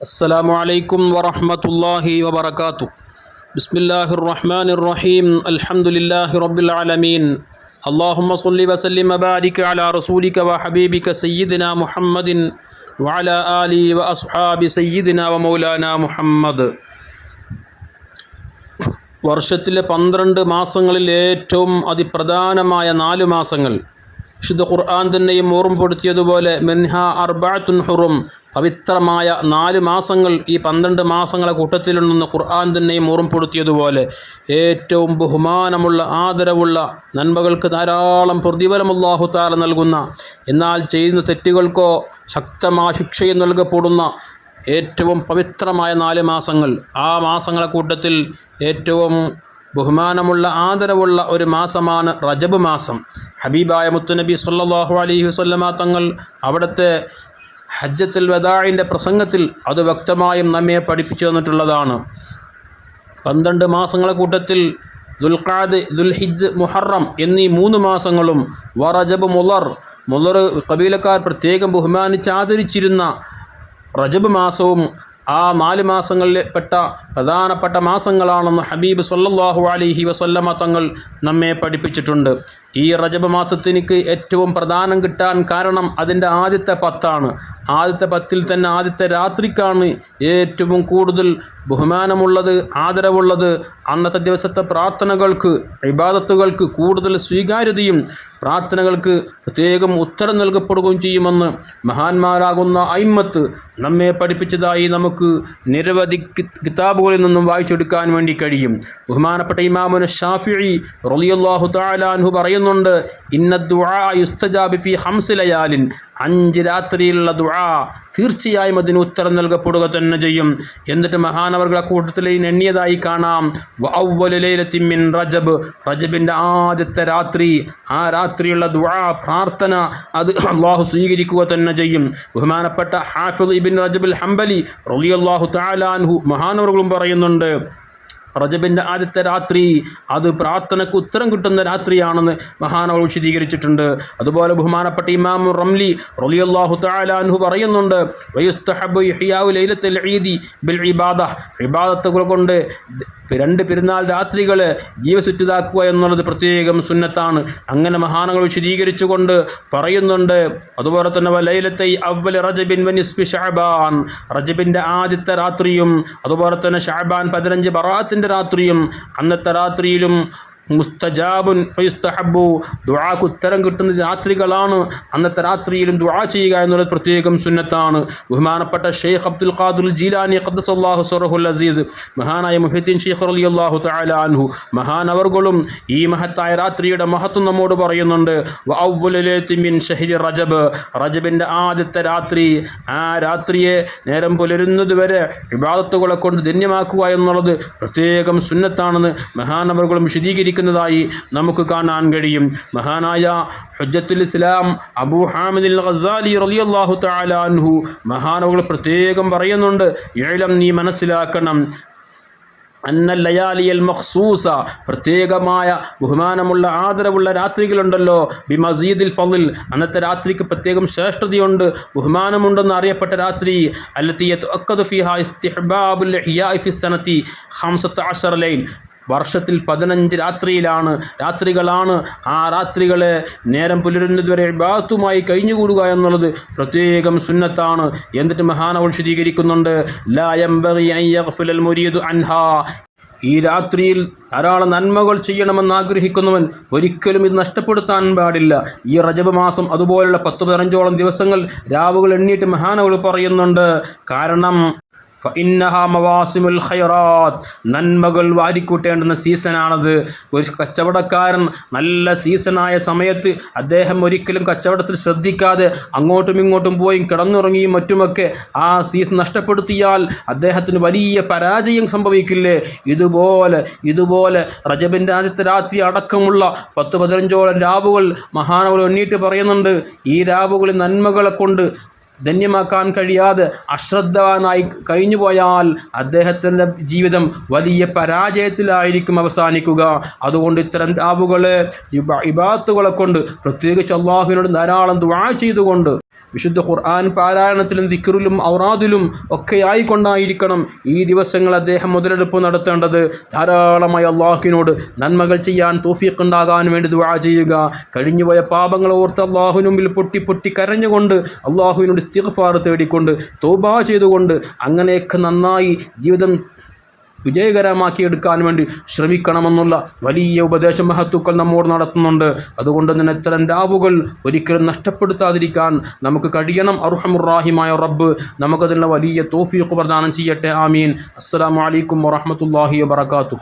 السلام عليكم ورحمة الله وبركاته بسم الله الرحمن الرحيم الحمد لله رب العالمين اللهم صل وسلم وبارك على رسولك وحبيبك سيدنا محمد وعلى آله وأصحاب سيدنا ومولانا محمد വർഷത്തിലെ പന്ത്രണ്ട് മാസങ്ങളിൽ ഏറ്റവും അതിപ്രധാനമായ നാല് മാസങ്ങൾ വിശുദ്ധ ഖുർആൻ തന്നെയും ഓർമ്മപ്പെടുത്തിയതുപോലെ മെൻഹ അർബാത്തുൻ ഹുറും. പവിത്രമായ നാല് മാസങ്ങൾ ഈ പന്ത്രണ്ട് മാസങ്ങളെ കൂട്ടത്തിലുണ്ടെന്ന് ഖുർആൻ തന്നെയും ഓർമ്മപ്പെടുത്തിയതുപോലെ ഏറ്റവും ബഹുമാനമുള്ള ആദരവുള്ള നന്മകൾക്ക് ധാരാളം പ്രതിഫലം അല്ലാഹു താല നൽകുന്ന എന്നാൽ ചെയ്യുന്ന തെറ്റുകൾക്കോ ശക്തമായ ശിക്ഷയും നൽകപ്പെടുന്ന ഏറ്റവും പവിത്രമായ നാല് മാസങ്ങൾ. ആ മാസങ്ങളെ കൂട്ടത്തിൽ ഏറ്റവും ബഹുമാനമുള്ള ആദരവുള്ള ഒരു മാസമാണ് റജബ് മാസം. ഹബീബായ മുത്തുനബി സല്ലാഹു അലൈഹി വസല്ലമ തങ്ങൾ അവിടുത്തെ ഹജ്ജത്തുൽ വദാഇന്റെ പ്രസംഗത്തിൽ അത് വ്യക്തമായും നമ്മെ പഠിപ്പിച്ചു തന്നിട്ടുള്ളതാണ്. പന്ത്രണ്ട് മാസങ്ങളെ കൂട്ടത്തിൽ ദുൽഖാദ് ദുൽഹിജ് മുഹറം എന്നീ മൂന്ന് മാസങ്ങളും വറജബ് മുലർ മുലർ കബീലക്കാർ പ്രത്യേകം ബഹുമാനിച്ച് ആദരിച്ചിരുന്ന റജബ് മാസവും ആ നാല് മാസങ്ങളിൽ പെട്ട പ്രധാനപ്പെട്ട മാസങ്ങളാണെന്ന് ഹബീബ് സല്ലാഹു അലിഹി വസല്ലമ തങ്ങൾ നമ്മെ പഠിപ്പിച്ചിട്ടുണ്ട്. ഈ റജബ് മാസത്തിനിക്ക് ഏറ്റവും പ്രധാനം കിട്ടാൻ കാരണം അതിന്റെ ആദ്യത്തെ പത്താണ്. ആദ്യത്തെ പത്തിൽ തന്നെ ആദ്യത്തെ രാത്രിക്കാണ് ഏറ്റവും കൂടുതൽ ബഹുമാനമുള്ളത് ആദരവുള്ളത് അന്നത്തെ ദിവസത്തെ പ്രാർത്ഥനകൾക്ക് ഇബാദത്തുകൾക്ക് കൂടുതൽ സ്വീകാര്യതയും പ്രാർത്ഥനകൾക്ക് പ്രത്യേകം ഉത്തരം നൽകപ്പെടുകയും ചെയ്യുമെന്ന് മഹാന്മാരാകുന്ന അയിമ്മത്ത് നമ്മെ പഠിപ്പിച്ചതായി നമുക്ക് നിരവധി കിതാബുകളിൽ നിന്നും വായിച്ചെടുക്കാൻ വേണ്ടി കഴിയും. ബഹുമാനപ്പെട്ട ഇമാമുന ഷാഫിഇ റളിയല്ലാഹു താലാൻഹു പറയുന്നുണ്ട് ഇന്ന ദുആ യുസ്തജാബി ഫി ഹംസിലയാലിൻ അഞ്ച് രാത്രിയിലുള്ള ദുആ തീർച്ചയായും അതിന് ഉത്തരം നൽകപ്പെടുക തന്നെ ചെയ്യും. എന്നിട്ട് മഹാനവർകളെ കൂട്ടത്തിൽ എണ്ണിയതായി കാണാം. വഅവ്വലു ലൈലത്തിൻ മിൻ റജബ്. റജബിന്റെ ആദ്യത്തെ രാത്രി. ആ രാത്രിയുള്ള ദുആ പ്രാർത്ഥന അത് അള്ളാഹു സ്വീകരിക്കുക തന്നെ ചെയ്യും. ബഹുമാനപ്പെട്ട ഹാഫിദ് ഇബിൻ റജബുൽ ഹംബലി റളിയല്ലാഹു താലാൻഹു മഹാനവറുകളും പറയുന്നുണ്ട്. റജബിന്റെ ആദ്യത്തെ രാത്രി അത് പ്രാർത്ഥനയ്ക്ക് ഉത്തരം കിട്ടുന്ന രാത്രിയാണെന്ന് മഹാനവൾ വിശദീകരിച്ചിട്ടുണ്ട്. അതുപോലെ ബഹുമാനപ്പെട്ട ഇമാം റംലി റളിയല്ലാഹു താലാൻഹു പറയുന്നുണ്ട് വയസ്തഹബ് ലൈലത്തുൽ ഈദി ബിൽ ഇബാദ. ഇബാദത്തുകൾ കൊണ്ട് രണ്ട് പെരുന്നാൾ രാത്രികൾ ജീവസുറ്റിതാക്കുക എന്നുള്ളത് പ്രത്യേകം സുന്നത്താണ്. അങ്ങനെ മഹാനങ്ങൾ വിശദീകരിച്ചുകൊണ്ട് പറയുന്നുണ്ട് അതുപോലെ തന്നെ ലൈലത്തെ അവൽ റജബിൻ വനിസ്ബി ഷാബാൻ റജബിന്റെ ആദ്യത്തെ രാത്രിയും അതുപോലെ തന്നെ ഷാബാൻ പതിനഞ്ച് ബറാത്തിന്റെ രാത്രിയും അന്നത്തെ രാത്രിയിലും മുസ്തജാബുൻ ഫയുസ്തഹബു. ദുആക്ക് ഉത്തരം കിട്ടുന്ന രാത്രികളാണ്. അന്നത്തെ രാത്രിയിലും ദുആ ചെയ്യുക എന്നുള്ളത് പ്രത്യേകം സുന്നത്താണ്. ബഹുമാനപ്പെട്ട ഷെയ്ഖ് അബ്ദുൽ ഖാദുൽ ജീലാനി ഖദ്ദസല്ലാഹു സറഹുൽ അസീസ് മഹാനായ മുഹിദ്ദീൻ ഷെയ്ഖ് റളിയല്ലാഹു തആല അൻഹു മഹാനവർകളും ഈ മഹത്തായ രാത്രിയുടെ മഹത്വം നമ്മോട് പറയുന്നുണ്ട്. മിൻ ഷഹ്രി റജബ്. റജബിന്റെ ആദ്യത്തെ രാത്രി ആ രാത്രിയെ നേരം പുലരുന്നത് വരെ വിവാദത്തുകളെ കൊണ്ട് ധന്യമാക്കുക എന്നുള്ളത് പ്രത്യേകം സുന്നത്താണെന്ന് മഹാനവറുകളും വിശദീകരിക്കുന്നതായി നമുക്ക് കാണാൻ കഴിയും. മഹാനായ ഹുജ്ജത്തുൽ ഇസ്ലാം അബൂ ഹാമിദ് ഖസാലി റളിയല്ലാഹു തആല അൻഹു മഹാനവകൾ പ്രത്യേകം പറയുന്നുണ്ട് ഏഴം നീ മനസ്സിലാക്കണം. അന്ന ലയാലിയൽ മഖ്സൂസ പ്രത്യേകമായ ബഹുമാനമുള്ള ആദരവുള്ള രാത്രികളുണ്ടല്ലോ. ബി മസീദിൽ ഫലിൽ അന്നത്തെ രാത്രിക്ക് പ്രത്യേകം ശ്രേഷ്ഠതയുണ്ട് ബഹുമാനമുണ്ടെന്ന് അറിയപ്പെട്ട രാത്രി. അല്ലത്തി ഫിഹാ ഇസ്തിഹ്ബാബുൽ ഇഹ്യാഇ ഫി സനതി 15 ലൈൽ. വർഷത്തിൽ പതിനഞ്ച് രാത്രിയിലാണ് രാത്രികളാണ്. ആ രാത്രികളെ നേരം പുലരുന്നതുവരെ ഭാഗത്തുമായി കഴിഞ്ഞുകൂടുക എന്നുള്ളത് പ്രത്യേകം സുന്നത്താണ്. എന്നിട്ട് മഹാനവൾ വിശദീകരിക്കുന്നുണ്ട് ഈ രാത്രിയിൽ ധാരാളം നന്മകൾ ചെയ്യണമെന്ന് ആഗ്രഹിക്കുന്നവൻ ഒരിക്കലും ഇത് നഷ്ടപ്പെടുത്താൻ പാടില്ല. ഈ റജബ് മാസം അതുപോലുള്ള പത്ത് പതിനഞ്ചോളം ദിവസങ്ങൾ രാവുകൾ എണ്ണീട്ട് മഹാനവൾ പറയുന്നുണ്ട് കാരണം മവാസിമുൽ ഖൈറാത്ത്. നന്മകൾ വാരിക്കൂട്ടേണ്ടുന്ന സീസണാണത്. ഒരു കച്ചവടക്കാരൻ നല്ല സീസണായ സമയത്ത് അദ്ദേഹം ഒരിക്കലും കച്ചവടത്തിൽ ശ്രദ്ധിക്കാതെ അങ്ങോട്ടും ഇങ്ങോട്ടും പോയി കിടന്നുറങ്ങിയും മറ്റുമൊക്കെ ആ സീസൺ നഷ്ടപ്പെടുത്തിയാൽ അദ്ദേഹത്തിന് വലിയ പരാജയം സംഭവിക്കില്ലേ? ഇതുപോലെ ഇതുപോലെ റജബിന്റെ ആദ്യത്തെ രാത്രി അടക്കമുള്ള പത്ത് പതിനഞ്ചോളം രാവുകൾ മഹാനവർ എണ്ണീട്ട് പറയുന്നുണ്ട്. ഈ രാവുകളിൽ നന്മകളെ കൊണ്ട് ധന്യമാക്കാൻ കഴിയാതെ അശ്രദ്ധവാനായി കഴിഞ്ഞുപോയാൽ അദ്ദേഹത്തിന്റെ ജീവിതം വലിയ പരാജയത്തിലായിരിക്കും അവസാനിക്കുക. അതുകൊണ്ട് ഇത്തരം രാവുകളെ ഇബാത്തുകളെ കൊണ്ട് പ്രത്യേകിച്ച് അള്ളാഹുവിനോട് ധാരാളം ദുആ ചെയ്തുകൊണ്ട് വിശുദ്ധ ഖുർആൻ പാരായണത്തിലും ദിക്റിലും ഔറാദിലും ഒക്കെ ആയിക്കൊണ്ടായിരിക്കണം ഈ ദിവസങ്ങൾ അദ്ദേഹം മുതലെടുപ്പ് നടത്തേണ്ടത്. ധാരാളമായി അള്ളാഹുവിനോട് നന്മകൾ ചെയ്യാൻ തോഫീഖ് ഉണ്ടാകാൻ വേണ്ടി ദുആ ചെയ്യുക. കഴിഞ്ഞുപോയ പാപങ്ങൾ ഓർത്ത് അള്ളാഹുവിന് മുമ്പിൽ പൊട്ടി പൊട്ടി കരഞ്ഞുകൊണ്ട് അള്ളാഹുവിനോട് ഇസ്തിഗ്ഫാർ തേടിക്കൊണ്ട് തോബ ചെയ്തുകൊണ്ട് അങ്ങനെയൊക്കെ നന്നായി ജീവിതം വിജയകരമാക്കിയെടുക്കാൻ വേണ്ടി ശ്രമിക്കണമെന്നുള്ള വലിയ ഉപദേശ മഹത്തുക്കൾ നമ്മോട് നടത്തുന്നുണ്ട്. അതുകൊണ്ട് തന്നെ ഇത്തരം രാവുകൾ ഒരിക്കലും നഷ്ടപ്പെടുത്താതിരിക്കാൻ നമുക്ക് കഴിയണം. അർഹമുറാഹിമായ റബ്ബ് നമുക്കതിനുള്ള വലിയ തോഫിയൊക്കെ പ്രദാനം ചെയ്യട്ടെ. ആമീൻ. അസ്സലാമു അലൈക്കും വറഹ്മത്തുള്ളാഹി വബറകാതുഹു.